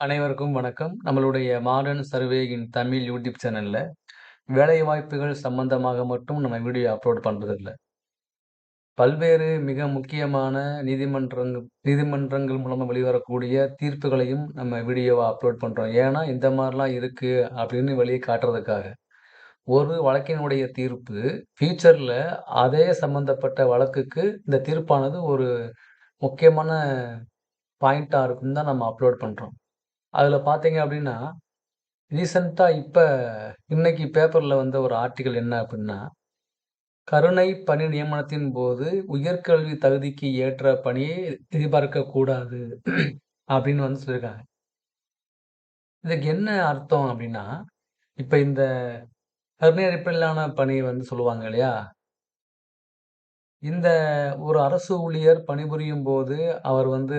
அனைவருக்கும் வணக்கம். நம்மளுடைய மாடர்ன் சர்வேயின் தமிழ் யூடியூப் சேனலில் வேலைவாய்ப்புகள் சம்பந்தமாக மட்டும் நம்ம வீடியோ அப்லோட் பண்ணுறதில்ல பல்வேறு மிக முக்கியமான நீதிமன்றங்கள் நீதிமன்றங்கள் மூலமாக வெளிவரக்கூடிய தீர்ப்புகளையும் நம்ம வீடியோவை அப்லோட் பண்ணுறோம் ஏன்னா, இந்த மாதிரிலாம் இருக்குது அப்படின்னு வெளியே காட்டுறதுக்காக. ஒரு வழக்கினுடைய தீர்ப்பு ஃப்யூச்சரில் அதே சம்பந்தப்பட்ட வழக்குக்கு இந்த தீர்ப்பானது ஒரு முக்கியமான பாயிண்ட்டாக இருக்குன்னு தான் நம்ம அப்லோட் பண்ணுறோம் அதில் பார்த்தீங்க அப்படின்னா, ரீசென்ட்டா இப்போ இன்னைக்கு பேப்பரில் வந்த ஒரு ஆர்டிக்கல் என்ன அப்படின்னா, கருணை பணி நியமனத்தின் போது உயர்கல்வி தகுதிக்கு ஏற்ற பணியை எதிர்பார்க்கக் கூடாது அப்படின்னு வந்து சொல்லியிருக்காங்க. இதுக்கு என்ன அர்த்தம் அப்படின்னா, இப்போ இந்த கருணை அடிப்படையிலான பணி வந்து சொல்லுவாங்க இல்லையா? இந்த ஒரு அரசு ஊழியர் பணிபுரியும் போது அவர் வந்து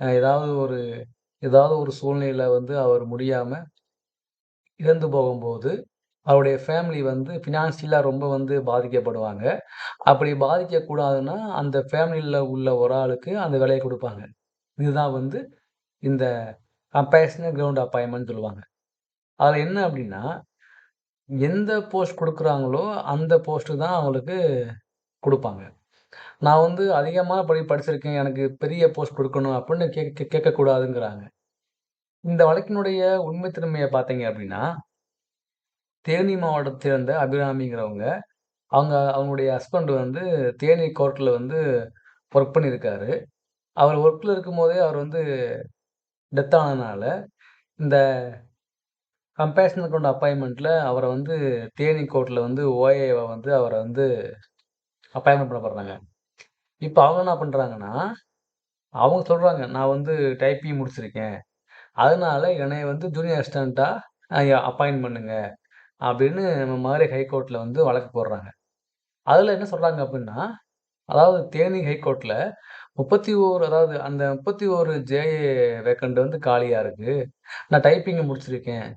ஏதாவது ஒரு ஏதாவது ஒரு சூழ்நிலையில் வந்து அவர் முடியாமல் இறந்து போகும்போது, அவருடைய ஃபேமிலி வந்து ஃபினான்ஷியலாக ரொம்ப வந்து பாதிக்கப்படுவாங்க. அப்படி பாதிக்கக்கூடாதுன்னா, அந்த ஃபேமிலியில் உள்ள ஒரு ஆளுக்கு அந்த வேலையை கொடுப்பாங்க இதுதான் வந்து இந்த கம்பேஷனல் கிரவுண்ட் அப்பாயின்மெண்ட் சொல்லுவாங்க. அதில் என்ன அப்படின்னா, எந்த போஸ்ட் கொடுக்குறாங்களோ அந்த போஸ்ட்டு தான் அவங்களுக்கு கொடுப்பாங்க நான் வந்து அதிகமாக படி படிச்சிருக்கேன். எனக்கு பெரிய போஸ்ட் கொடுக்கணும் அப்படின்னு கேக் கேட்கக்கூடாதுங்கிறாங்க. இந்த வழக்கினுடைய உண்மை திறமையை பார்த்தீங்க அப்படின்னா, தேனி மாவட்டத்தை சேர்ந்த அபிராமிங்கிறவங்க, அவங்க அவங்களுடைய ஹஸ்பண்ட் வந்து தேனி கோர்ட்டில் வந்து ஒர்க் பண்ணியிருக்காரு. அவர் ஒர்க்கில் இருக்கும்போதே அவர் வந்து டெத் ஆனதுனால, இந்த கம்பேஷனேட் கொண்ட அப்பாயின்மெண்ட்டில் அவரை வந்து தேனி கோர்ட்டில் வந்து ஓஏவை வந்து அவரை வந்து அப்பாயின்மெண்ட் பண்ண போகிறாங்க இப்போ அவங்க என்ன பண்ணுறாங்கன்னா அவங்க சொல்கிறாங்க "நான் வந்து டைப்பிங் முடிச்சிருக்கேன். அதனால என்னை வந்து ஜூனியர் அசிஸ்டண்ட்டாக அப்பாயின் அப்பாயின்ட் பண்ணுங்க." அப்படின்னு நம்ம மதுரை ஹைகோர்ட்டில் வந்து வழக்கு போடுறாங்க. அதில் என்ன சொல்கிறாங்க அப்படின்னா, அதாவது தேனி ஹைகோர்ட்டில் முப்பத்தி ஓரு அதாவது அந்த 31 ஜேஏ வேக்கண்ட் வந்து காலியாக இருக்குது நான் டைப்பிங்கை முடிச்சிருக்கேன்.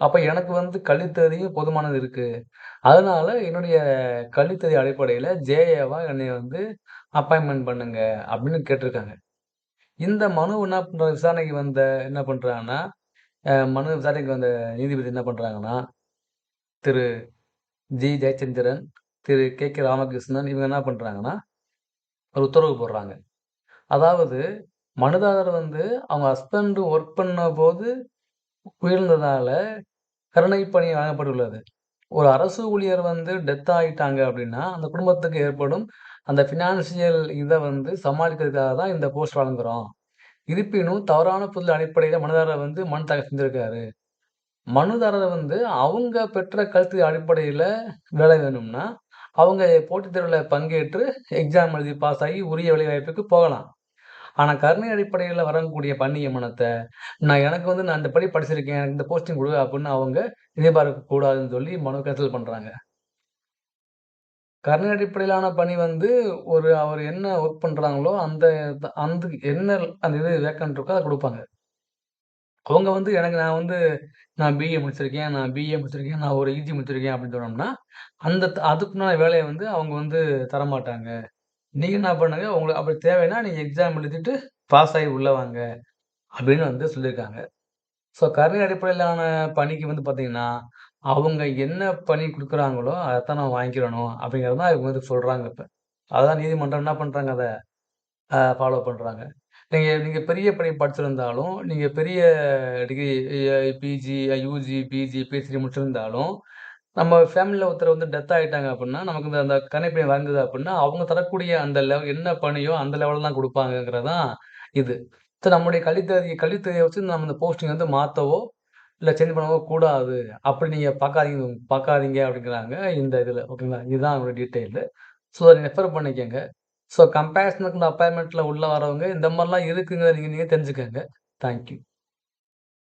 அப்ப எனக்கு வந்து கல்வித்தகுதியும் போதுமானது இருக்கு. அதனால என்னுடைய கல்வித் அடிப்படையில் அடிப்படையில ஜேஏவா என்னைய வந்து அப்பாயின்ட்மென்ட் பண்ணுங்க அப்படின்னு கேட்டிருக்காங்க. இந்த மனு என்ன பண்ற விசாரணைக்கு வந்த என்ன பண்றாங்கன்னா, அ மனு விசாரணைக்கு வந்த நீதிபதி என்ன பண்றாங்கன்னா, Thiru G. Jayachandran, Thiru K. K. Ramakrishnan இவங்க என்ன பண்றாங்கன்னா, ஒரு உத்தரவு போடுறாங்க. அதாவது மனுதாரர் வந்து அவங்க ஹஸ்பண்ட் ஒர்க் பண்ணபோது உயர்ந்ததால கருணை பணி வழங்கப்பட்டுள்ளது. ஒரு அரசு ஊழியர் வந்து டெத் ஆயிட்டாங்க அப்படின்னா, அந்த குடும்பத்துக்கு ஏற்படும் அந்த ஃபினான்ஷியல் இதை வந்து சமாளிக்கிறதுக்காக தான் இந்த போஸ்ட் வழங்குறோம். இருப்பினும் தவறான புரிதல் அடிப்படையில் மனுதாரர் வந்து மனு தாக்கல் செஞ்சிருக்காரு. மனுதாரர் வந்து அவங்க பெற்ற கருத்து அடிப்படையில் வேலை வேணும்னா, அவங்க போட்டித் தேர்வில் பங்கேற்று எக்ஸாம் எழுதி பாஸ் ஆகி உரிய வேலைவாய்ப்புக்கு போகலாம். ஆனால் கருணை அடிப்படையில் வரக்கூடிய பணி நான் எனக்கு வந்து நான் இந்த படி படிச்சிருக்கேன். எனக்கு இந்த போஸ்டிங் குடு அப்படின்னு அவங்க எதிர்பார்க்கக்கூடாதுன்னு சொல்லி மனு கேன்சல் பண்ணுறாங்க கருணை அடிப்படையிலான பணி வந்து ஒரு அவர் என்ன ஒர்க் பண்ணுறாங்களோ அந்த அந்த என்ன அந்த இது வேக்கன்ட் இருக்கோ அதை கொடுப்பாங்க அவங்க வந்து எனக்கு நான் வந்து நான் பிஏ முடிச்சிருக்கேன், நான் பிஏ முடிச்சிருக்கேன், நான் ஒரு இஜி முடிச்சிருக்கேன் அப்படின்னு சொன்னோம்னா, அந்த அதுக்குண்டான வேலையை வந்து அவங்க வந்து தரமாட்டாங்க. நீங்கள் என்ன பண்ணுங்க, உங்களுக்கு அப்படி தேவைன்னா நீங்கள் எக்ஸாம் எழுதிட்டு பாஸ் ஆகி உள்ளே வாங்க அப்படின்னு வந்து சொல்லியிருக்காங்க. ஸோ கருணை அடிப்படையிலான பணிக்கு வந்து பார்த்தீங்கன்னா, அவங்க என்ன பணி கொடுக்குறாங்களோ அதைத்தான் நான் வாங்கிக்கிறணும் அப்படிங்கிறது தான் இவங்க வந்து சொல்கிறாங்க இப்போ அதான் நீதிமன்றம் என்ன பண்ணுறாங்க அதை ஃபாலோ பண்ணுறாங்க நீங்கள் நீங்கள் பெரிய பணி படிச்சிருந்தாலும், நீங்கள் பெரிய degree PG, UG PG, PhD முடிச்சிருந்தாலும், நம்ம ஃபேமிலியில் ஒருத்தர் வந்து டெத் ஆகிட்டாங்க அப்படின்னா, நமக்கு இந்த அந்த கருணை வாங்குது வழங்குது அப்படின்னா, அவங்க தரக்கூடிய அந்த லெவல் என்ன பணியோ அந்த லெவலில் தான் கொடுப்பாங்கங்கிறதான் இது. ஸோ நம்முடைய கல்வித் தகுதி வச்சு நம்ம இந்த போஸ்டிங் வந்து மாற்றவோ இல்லை சேஞ்ச் பண்ணவோ கூடாது. அப்படி நீங்கள் பார்க்காதீங்க பார்க்காதீங்க அப்படிங்கிறாங்க இந்த இதில் ஓகேங்களா? இதுதான் அவங்களோட டீட்டெயிலு. ஸோ அதை ரெஃபர் பண்ணிக்கோங்க ஸோ கம்பேர்ஷனல் இந்த அப்பாயின்மெண்ட்டில் உள்ளே வரவங்க இந்த மாதிரிலாம் இருக்குங்கிறத நீங்கள் நீங்கள் தெரிஞ்சுக்கோங்க தேங்க் யூ.